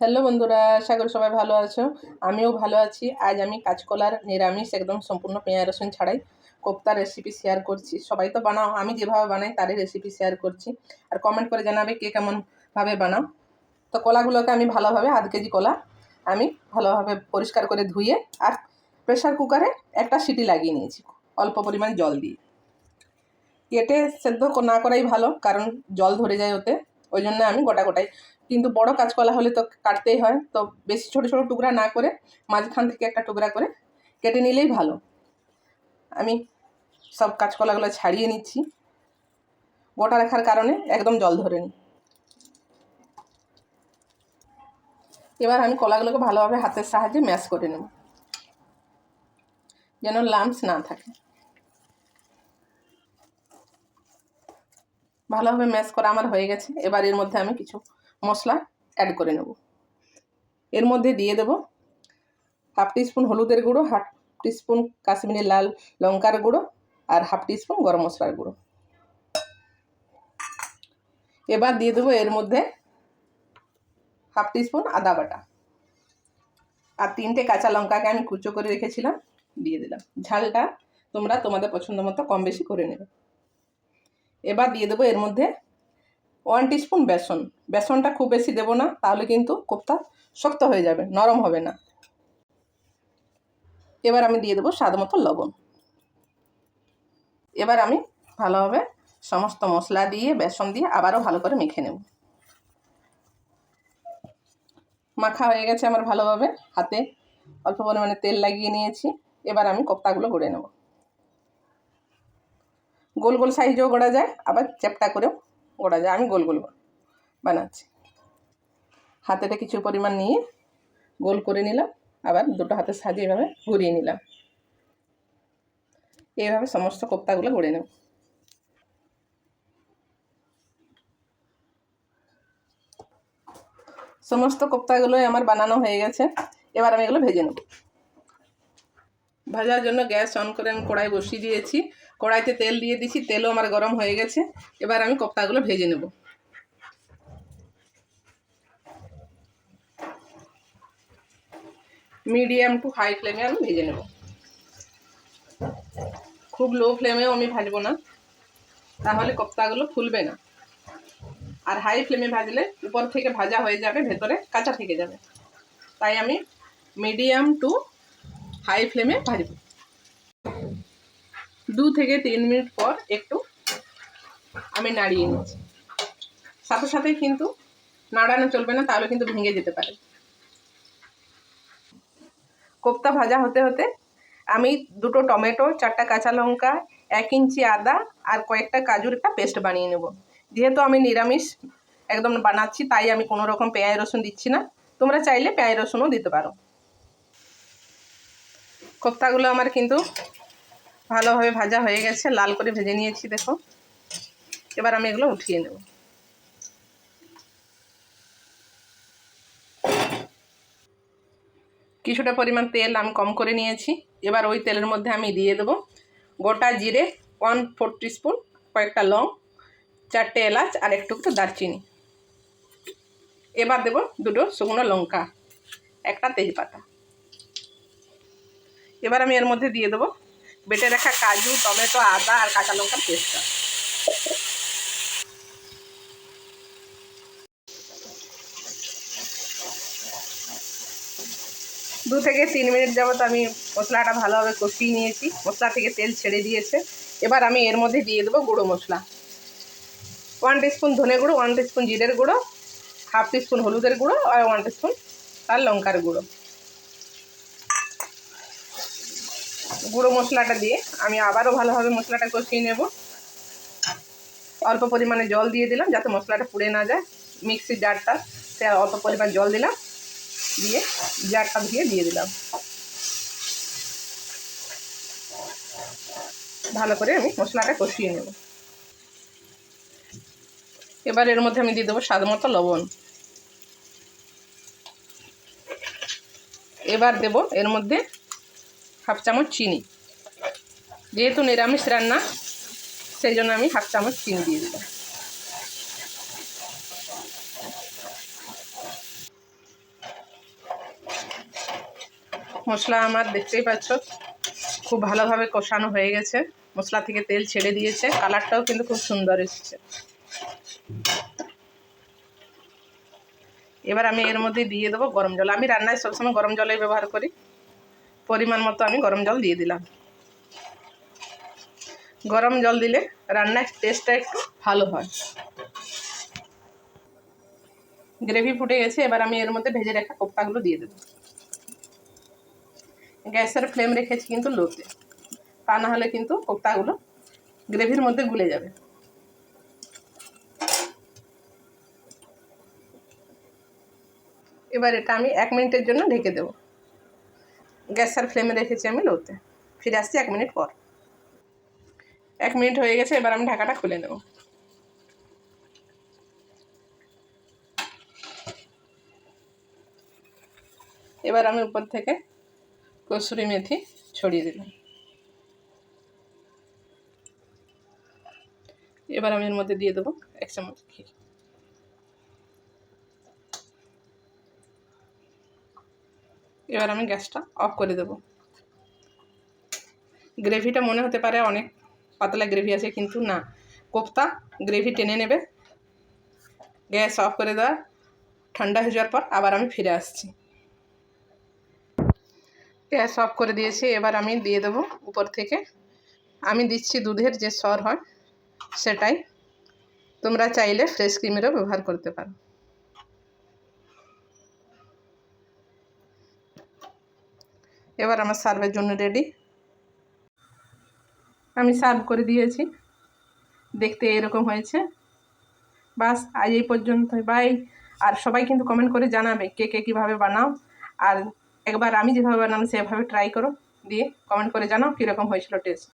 Hello বন্ধুরা, আশা করি সবাই ভালো আছো। আমিও ভালো আছি। আজ আমি কাঁচকলার নিরামিষ, একদম সম্পূর্ণ পেঁয়াজ রসুন ছাড়াই কোপ্তার রেসিপি শেয়ার করছি। সবাই তো বানাও, আমি যেভাবে বানাই তারই রেসিপি শেয়ার করছি। আর কমেন্ট করে জানাবে কে কেমনভাবে বানাও। তো কলাগুলোকে আমি ভালোভাবে আধ কেজি কলা আমি ভালোভাবে পরিষ্কার করে ধুয়ে আর প্রেশার কুকারে একটা সিটি লাগিয়ে নিয়েছি। অল্প পরিমাণ জল দিয়ে। কেটে সেদ্ধ না করাই ভালো, কারণ জল ধরে যায় ওতে। ওই জন্য আমি গোটা গোটাই কিন্তু বড় কাঁচকলা হলে তো কাটতেই হয়। তো বেশি ছোট ছোট টুকরা না করে মাঝখান থেকে একটা টুকরা করে কেটে নিলেই ভালো। আমি সব কাঁচকলাগুলো ছাড়িয়ে নিচ্ছি। গোটা রাখার কারণে একদম জল ধরে নি এবার আমি কলাগুলোকে ভালোভাবে হাতের সাহায্যে ম্যাশ করে নেব। যেন লাম্পস না থাকে। ভালোভাবে ম্যাশ করা আমার হয়ে গেছে। এবার এর মধ্যে আমি কিছু মশলা অ্যাড করে নেব। এর মধ্যে দিয়ে দেব হাফ টিস্পুন হলুদের গুঁড়ো হাফ টিস্পুন কাশ্মীরি লাল লঙ্কার গুঁড়ো আর হাফ টিস্পুন গরম মশলার গুঁড়ো। এবার দিয়ে দেবো এর মধ্যে হাফ টিস্পুন আদা বাটা। আর তিনটে কাঁচা লঙ্কাকে আমি কুচো করে রেখেছিলাম, দিয়ে দিলাম। ঝালটা তোমরা তোমাদের পছন্দ মতো কম বেশি করে নেবে। এবার দিয়ে দেবো এর মধ্যে ওয়ান টিস্পুন বেসন। বেসনটা খুব বেশি দেবো না, তাহলে কিন্তু কোপ্তা শক্ত হয়ে যাবে, নরম হবে না। এবার আমি দিয়ে দেবো স্বাদ মতো লবণ। এবার আমি ভালোভাবে সমস্ত মশলা দিয়ে, বেসন দিয়ে আবারও ভালো করে মেখে নেব। মাখা হয়ে গেছে আমার ভালোভাবে, হাতে অল্প পরিমাণে তেল লাগিয়ে নিয়েছি। এবার আমি কোপ্তাগুলো গড়ে নেব। গোল গোল সাইজেও গড়া যায়, আবার চ্যাপটা করেও গড়া যায় আমি গোল গোল বানাচ্ছি। হাতেতে কিছু পরিমাণ নিয়ে গোল করে নিলাম, আবার দুটো হাতে সাহায্যে এভাবে ঘুরিয়ে নিলাম। এইভাবে সমস্ত কোপ্তাগুলো গড়ে নেব। সমস্ত কোপ্তাগুলোই আমার বানানো হয়ে গেছে, এবার আমি এগুলো ভেজে নেব। ভাজার জন্য গ্যাস অন করে আমি কড়াই বসিয়ে দিয়েছি। কড়াইতে তেল দিয়ে দিছি, তেলও আমার গরম হয়ে গেছে। এবার আমি কোপ্তাগুলো ভেজে নেব। মিডিয়াম টু হাই ফ্লেমে আমি ভেজে নেব। খুব লো ফ্লেমেও আমি ভাজবো না, তাহলে কোপ্তাগুলো ফুলবে না। আর হাই ফ্লেমে ভাজলে উপর থেকে ভাজা হয়ে যাবে, ভেতরে কাঁচা থেকে যাবে। তাই আমি মিডিয়াম টু হাই ফ্লেমে ভাজবো। দু থেকে তিন মিনিট পর একটু আমি নাড়িয়ে নিচ্ছি। সাথে সাথে কিন্তু নাড়ানো চলবে না, তাহলে কিন্তু ভেঙে যেতে পারে। কোপ্তা ভাজা হতে হতে আমি দুটো টমেটো, চারটা কাঁচা লঙ্কা, এক ইঞ্চি আদা আর কয়েকটা কাজুর একটা পেস্ট বানিয়ে নেব। যেহেতু আমি নিরামিষ একদম বানাচ্ছি, তাই আমি কোনো রকম পেঁয়াজ রসুন দিচ্ছি না। তোমরা চাইলে পেঁয়াজ রসুনও দিতে পারো। কোপ্তাগুলো আমার কিন্তু ভালোভাবে ভাজা হয়ে গেছে, লাল করে ভেজে নিয়েছি, দেখো। এবার আমি এগুলো উঠিয়ে নেব। কিছুটা পরিমাণ তেল আমি কম করে নিয়েছি। এবার ওই তেলের মধ্যে আমি দিয়ে দেবো গোটা জিরে, ওয়ান ফোর স্পুন কয়েকটা লং, চারটে এলাচ আর একটু দারচিনি। এবার দেব দুটো শুকনো লঙ্কা, একটা তেজপাতা। এবার আমি এর মধ্যে দিয়ে দেবো বেটে রাখা কাজু, টমেটো, আদা আর কাঁচা লঙ্কার পেস্টটা দু থেকে তিন মিনিট যাবত আমি মশলাটা ভালোভাবে কষিয়ে নিয়েছি। মশলা থেকে তেল ছেড়ে দিয়েছে। এবার আমি এর মধ্যে দিয়ে দেবো গুঁড়ো মশলা। ওয়ান টিস্পুন ধনে গুঁড়ো ওয়ান টিস্পুন জিরের গুঁড়ো হাফ টিস্পুন হলুদের গুঁড়ো আর ওয়ান টিস্পুন আর লঙ্কার গুঁড়ো। গুঁড়ো মশলাটা দিয়ে আমি আবারও ভালোভাবে মশলাটা কষিয়ে নেব। অল্প পরিমাণে জল দিয়ে দিলাম যাতে মশলাটা পুড়ে না যায়। মিক্সির জারটা সে অল্প পরিমাণ জল দিলাম। দিয়ে জারটা ধুয়ে দিয়ে দিলাম। ভালো করে আমি মশলাটা কষিয়ে নেব। এবার এর মধ্যে আমি দিয়ে দেবো স্বাদ মতো লবণ। এবার দেব এর মধ্যে হাফ চামচ চিনি। যেহেতু নিরামিষ রান্না, সেই জন্য আমি হাফ চামচ চিনি দিয়ে দিলাম। মশলা আমার দেখতেই পাচ্ছ, খুব ভালোভাবে কষানো হয়ে গেছে। মশলা থেকে তেল ছেড়ে দিয়েছে, কালারটাও কিন্তু খুব সুন্দর এসেছে। এবার আমি এর মধ্যে দিয়ে দেবো গরম জল। আমি রান্নায় সবসময় গরম জলেই ব্যবহার করি। পরিমাণ মতো আমি গরম জল দিয়ে দিলাম। গরম জল দিলে রান্নার টেস্টটা একটু ভালো হয়। গ্রেভি ফুটে গেছে, এবার আমি এর মধ্যে ভেজে রাখা কোপ্তাগুলো দিয়ে দেবো। গ্যাসের ফ্লেম রেখেছি কিন্তু লোতে। তা না হলে কিন্তু কোপ্তাগুলো গ্রেভির মধ্যে গুলে যাবে। এবার এটা আমি এক মিনিটের জন্য ঢেকে দেবো। গ্যাসের ফ্লেমে রেখেছি আমি লোতে। ফিরে আসছি এক মিনিট পর। এক মিনিট হয়ে গেছে, এবার আমি ঢাকাটা খুলে নেব। এবার আমি উপর থেকে কসুরি মেথি ছড়িয়ে দিলাম। এবার আমি এর মধ্যে দিয়ে দেবো এক চামচ ঘি। এবার আমি গ্যাসটা অফ করে দেব। গ্রেভিটা মনে হতে পারে অনেক পাতলা গ্রেভি আছে, কিন্তু না। কোপ্তা গ্রেভি টেনে নেবে। গ্যাস অফ করে দেওয়া। ঠান্ডা হয়ে যাওয়ার পর আবার আমি ফিরে আসছি। গ্যাস অফ করে দিয়েছি, এবার আমি দিয়ে দেবো উপর থেকে। আমি দিচ্ছি দুধের যে সর হয় সেটাই। তোমরা চাইলে ফ্রেশ ক্রিমেরও ব্যবহার করতে পারো। এবার আমার সার্ভের জন্য রেডি। আমি সার্ভ করে দিয়েছি। দেখতে এরকম হয়েছে। বাস, আজ এই পর্যন্ত বাই। আর সবাই কিন্তু কমেন্ট করে জানাবে কে কে কীভাবে বানাও। আর একবার আমি যেভাবে বানালাম, সেভাবে ট্রাই করো। দিয়ে কমেন্ট করে জানাও কীরকম হয়েছিল টেস্ট